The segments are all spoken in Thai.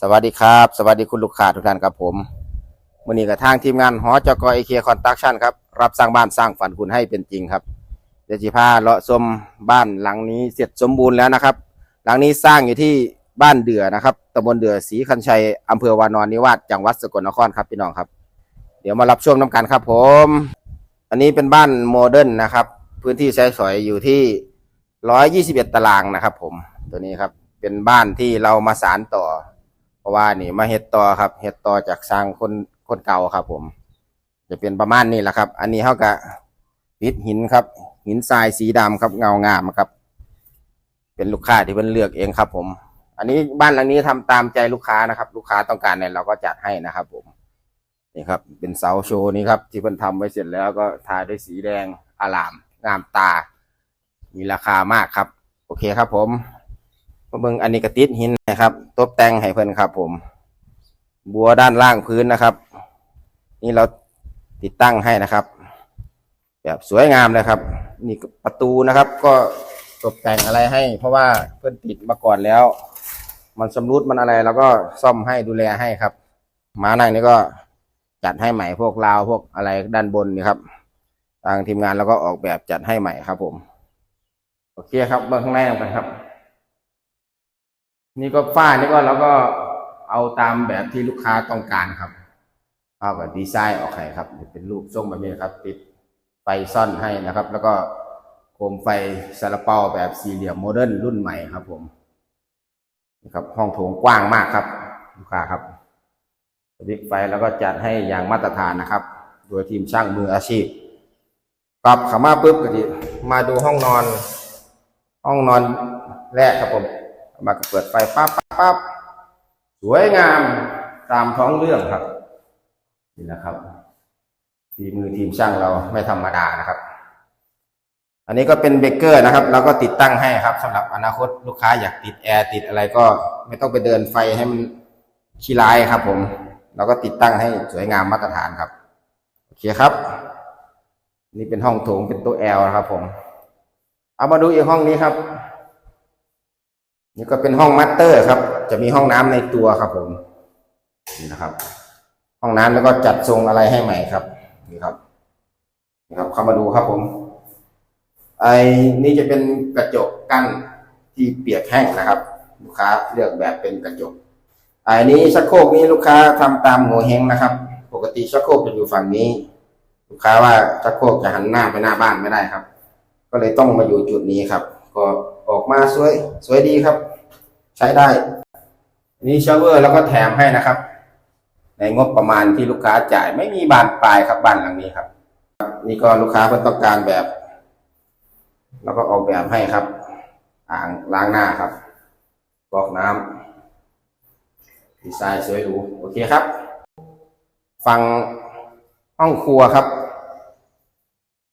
สวัสดีครับ สวัสดีคุณลูกค้าทุกท่านครับผมวันนี้กับทางทีมงานหอจกเอเคคอนตักชั่นครับ รับสร้างบ้านสร้างฝันคุณให้เป็นจริงครับเดี๋ยวจีพาเลาะชมบ้านหลังนี้เสร็จสมบูรณ์แล้วนะครับ หลังนี้สร้างอยู่ที่บ้านเดือนะครับตำบลเดือศรีคันชัยอำเภอวานอนนิวาสจังหวัดสกลนครครับพี่น้องครับ เดี๋ยวมารับช่วงน้ำกันครับผม อันนี้เป็นบ้านโมเดิร์นนะครับ พื้นที่ใช้สอยอยู่ที่ร้อยยี่สิบเอ็ดตารางนะครับ ผมตัวนี้ครับเป็นบ้านที่เรามาสารต่อ เพราะว่านี่มาเฮ็ดต่อครับเฮ็ดต่อจากสร้างคนคนเก่าครับ ผม จะเป็นประมาณนี้แหละครับ อันนี้เขาก็ปิดหินครับ หินทรายสีดำครับเงางามครับ เป็นลูกค้าที่เพิ่นเลือกเองครับ ผม อันนี้บ้านหลังนี้ทำตามใจลูกค้านะครับ ลูกค้าต้องการเนี่ยเราก็จัดให้นะครับ ผมนี่ครับ เป็นเสาโชว์นี้ครับ ที่เพิ่นทำไว้เสร็จแล้วก็ทาด้วยสีแดงอลาม งามตา มีราคามากครับ โอเคครับผม เบิ่งอันนี้กระติดหินนะครับ ตบแต่งให้เพิ่นครับ ผม บัวด้านล่างพื้นนะครับ นี่เราติดตั้งให้นะครับ แบบสวยงามเลยครับ นี่ประตูนะครับ ก็ตกแต่งอะไรให้ เพราะว่าเพื่อนติดมาก่อนแล้ว มันสำรุดมันอะไรแล้วก็ซ่อมให้ดูแลให้ครับมานั่งนี่ก็จัดให้ใหม่พวกราวพวกอะไรด้านบนนี่ครับ ทางทีมงานเราก็ออกแบบจัดให้ใหม่ครับ ผม โอเคครับเบื้องข้างในกันครับ นี่ก็ฝ้านี่ก็เราก็เอาตามแบบที่ลูกค้าต้องการครับเอากับดีไซน์ออกให้ครับเป็นรูปทรงแบบนี้นะครับ ติดไฟซ่อนให้นะครับ แล้วก็โคมไฟซาลาเปาแบบสี่เหลี่ยมโมเดิร์นรุ่นใหม่ครับผมนี่ครับห้องโถงกว้างมากครับ ลูกค้าครับสวิตช์ไฟแล้วก็จัดให้อย่างมาตรฐานนะครับ โดยทีมช่างมืออาชีพปรับขามาปุ๊บก็จะมาดูห้องนอน ห้องนอนแรกครับผม มาก็เปิดไฟปั๊บปั๊บปั๊บสวยงามตามท้องเรื่องครับนี่นะครับฝีมือทีมช่างเราไม่ธรรมดานะครับ อันนี้ก็เป็นเบเกอร์นะครับ เราก็ติดตั้งให้ครับสำหรับอนาคตลูกค้าอยากติดแอร์ติดอะไรก็ไม่ต้องไปเดินไฟให้มันขี้ร้ายครับ ผม เราก็ติดตั้งให้สวยงามมาตรฐานครับโอเคครับ นี่เป็นห้องโถงเป็นตัวแอลนะครับ ผม เอามาดูอีกห้องนี้ครับ นี่ก็เป็นห้องมัตเตอร์ครับ จะมีห้องน้ำในตัวครับผมนี่นะครับ ห้องน้ำแล้วก็จัดทรงอะไรให้ใหม่ครับนี่ครับนี่ครับเข้ามาดูครับผมไอ้นี่จะเป็นกระจกกั้นที่เปียกแห้งนะครับ ลูกค้าเลือกแบบเป็นกระจกไอ้นี้ชักโครกนี้ลูกค้าทำตามโงเฮงนะครับ ปกติชักโครกจะอยู่ฝั่งนี้ ลูกค้าว่าชักโครกจะหันหน้าไปหน้าบ้านไม่ได้ครับ ก็เลยต้องมาอยู่จุดนี้ครับ ก็ ออกมาสวยสวยดีครับ ใช้ได้นนี้ชาวเวอร์แล้วก็แถมให้นะครับ ในงบประมาณที่ลูกค้าจ่ายไม่มีบานปลายครับบ้านหลังนี้ครับ นี่ก็ลูกค้าเพิ่ต้องการแบบ แล้วก็ออกแบบให้ครับ อ่างล้างหน้าครับกรอกน้ำดีไซน์สวยหรูโอเคครับฝั่งห้องครัวครับ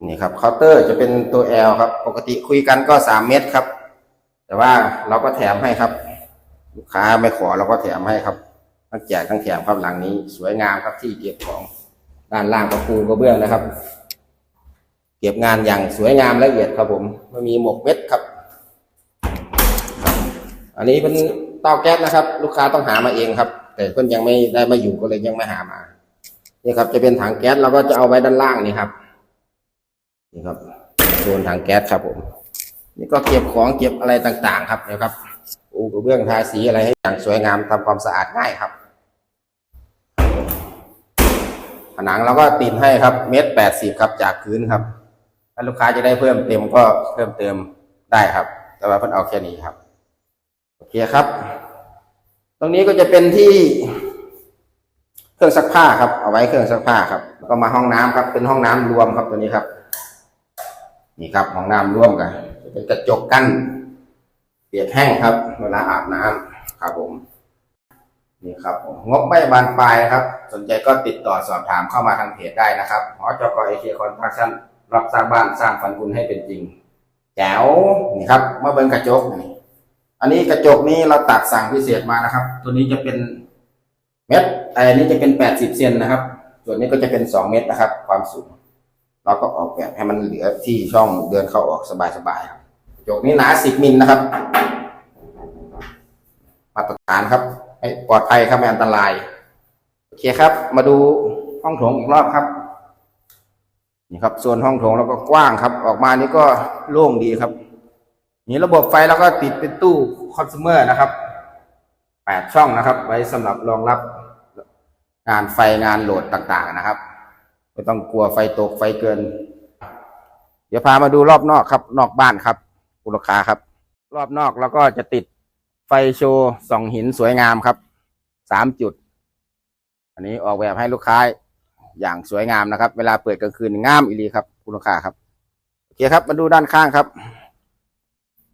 นี่ครับเคาน์เตอร์จะเป็นตัว L ครับ ปกติคุยกันก็สามเมตรครับ แต่ว่าเราก็แถมให้ครับ ลูกค้าไม่ขอเราก็แถมให้ครับทั้งแจกทั้งแถมครับหลังนี้ สวยงามครับที่เก็บของด้านล่างก็ปูกระเบื้องนะครับ เก็บงานอย่างสวยงามละเอียดครับผมไม่มีหมกเม็ดครับ อันนี้เป็นเตาแก๊สนะครับ ลูกค้าต้องหามาเองครับ แต่เพิ่นยังไม่ได้มาอยู่ก็เลยยังไม่หามานี่ครับ จะเป็นถังแก๊สเราก็จะเอาไว้ด้านล่างนี่ครับนี่ครับโซนถังแก๊สครับผม นี่ก็เก็บของเก็บอะไรต่างๆ ครับนะครับปูกระเบื้องทาสีอะไรให้อย่างสวยงามทำความสะอาดง่ายครับ ผนังเราก็ติดให้ครับเมตรแปดสิบครับจากพื้นครับถ้าลูกค้าจะได้เพิ่มเต็มก็เพิ่มเติมได้ครับ แต่ว่าเพิ่นเอาแค่นี้ครับโอเคครับ ตรงนี้ก็จะเป็นที่เครื่องซักผ้าครับเอาไว้เครื่องซักผ้าครับแล้วก็มาห้องน้ำครับเป็นห้องน้ำรวมครับตัวนี้ครับ นี่ครับห้องน้ำรวมกัน จะเป็นกระจกกั้นเปียกแห้งครับ เวลาอาบน้ำครับผมนี่ครับผมงบไม่บานปลายครับ สนใจก็ติดต่อสอบถามเข้ามาทางเพจได้นะครับหอจกเอเคคอนทักชั่นรับสร้างบ้านสร้างฝันคุณให้เป็นจริงแจ๋วนี่ครับมาเบิ่งกระจกนี่อันนี้กระจกนี้เราตัดสั่งพิเศษมานะครับ ตัวนี้จะเป็นเม็ดอ้นี้จะเป็นแปดสิบเซนนะครับ ส่วนนี้ก็จะเป็นสองเมตรนะครับ ความสูงเราก็ออกแบบให้มันเหลือที่ช่องเดินเข้าออกสบายๆครับ จกนี้หนาสิบมิลนะครับ มาตรฐานครับให้ปลอดภัยครับไม่อันตราย โอเคครับ มาดูห้องโถงอีกรอบครับนี่ครับส่วนห้องโถงเราก็กว้างครับ ออกมานี่ก็โล่งดีครับ นี่ระบบไฟเราก็ติดเป็นตู้คอน sumer นะครับแปดช่องนะครับ ไว้สำหรับรองรับงานไฟงานโหลดต่างๆนะครับไม่ต้องกลัวไฟตกไฟเกิน เดี๋ยวพามาดูรอบนอกครับ นอกบ้านครับ คุณลูกค้าครับ รอบนอกเราก็จะติดไฟโชว์ส่องหินสวยงามครับสามจุด อันนี้ออกแบบให้ลูกค้าอย่างสวยงามนะครับ เวลาเปิดกลางคืนงามอีลีครับ คุณลูกค้าครับโอเคครับมาดูด้านข้างครับ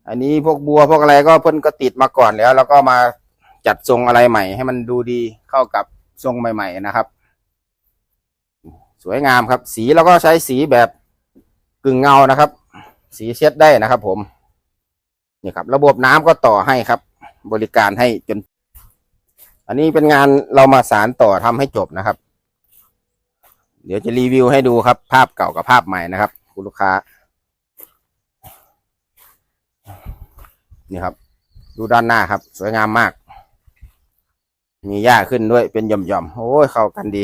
อันนี้พวกบัวพวกอะไรก็เพิ่นก็ติดมาก่อนแล้ว แล้วก็มาจัดทรงอะไรใหม่ ให้มันดูดีเข้ากับทรงใหม่ ๆ นะครับ สวยงามครับ สีเราก็ใช้สีแบบกึ่งเงานะครับ สีเช็ดได้นะครับ ผม นี่ครับ ระบบน้ำก็ต่อให้ครับ บริการให้จน อันนี้เป็นงานเรามาสารต่อทำให้จบนะครับ เดี๋ยวจะรีวิวให้ดูครับ ภาพเก่ากับภาพใหม่นะครับ คุณลูกค้า นี่ครับ ดูด้านหน้าครับ สวยงามมาก มีหญ้าขึ้นด้วยเป็นหย่อมๆโอ้ยเข้ากันดี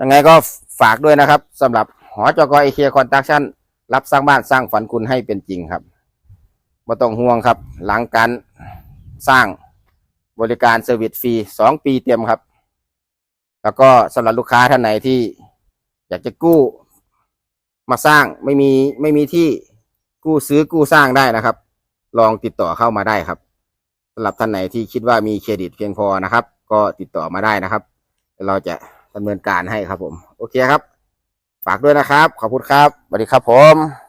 ยังไงก็ฝากด้วยนะครับสำหรับหอจกไอเคียคอนตักชั่นรับสร้างบ้านสร้างฝันคุณให้เป็นจริงครับ ไม่ต้องห่วงครับ หลังการสร้างบริการเซอร์วิสฟรีสองปีเต็มครับ แล้วก็สำหรับลูกค้าท่านไหนที่อยากจะกู้มาสร้างไม่มีไม่มีที่กู้ซื้อกู้สร้างได้นะครับ ลองติดต่อเข้ามาได้ครับสำหรับท่านไหนที่คิดว่ามีเครดิตเพียงพอนะครับ ก็ติดต่อมาได้นะครับ เราจะดำเนินการให้ครับผม โอเคครับ ฝากด้วยนะครับ ขอบคุณครับสวัสดีครับผม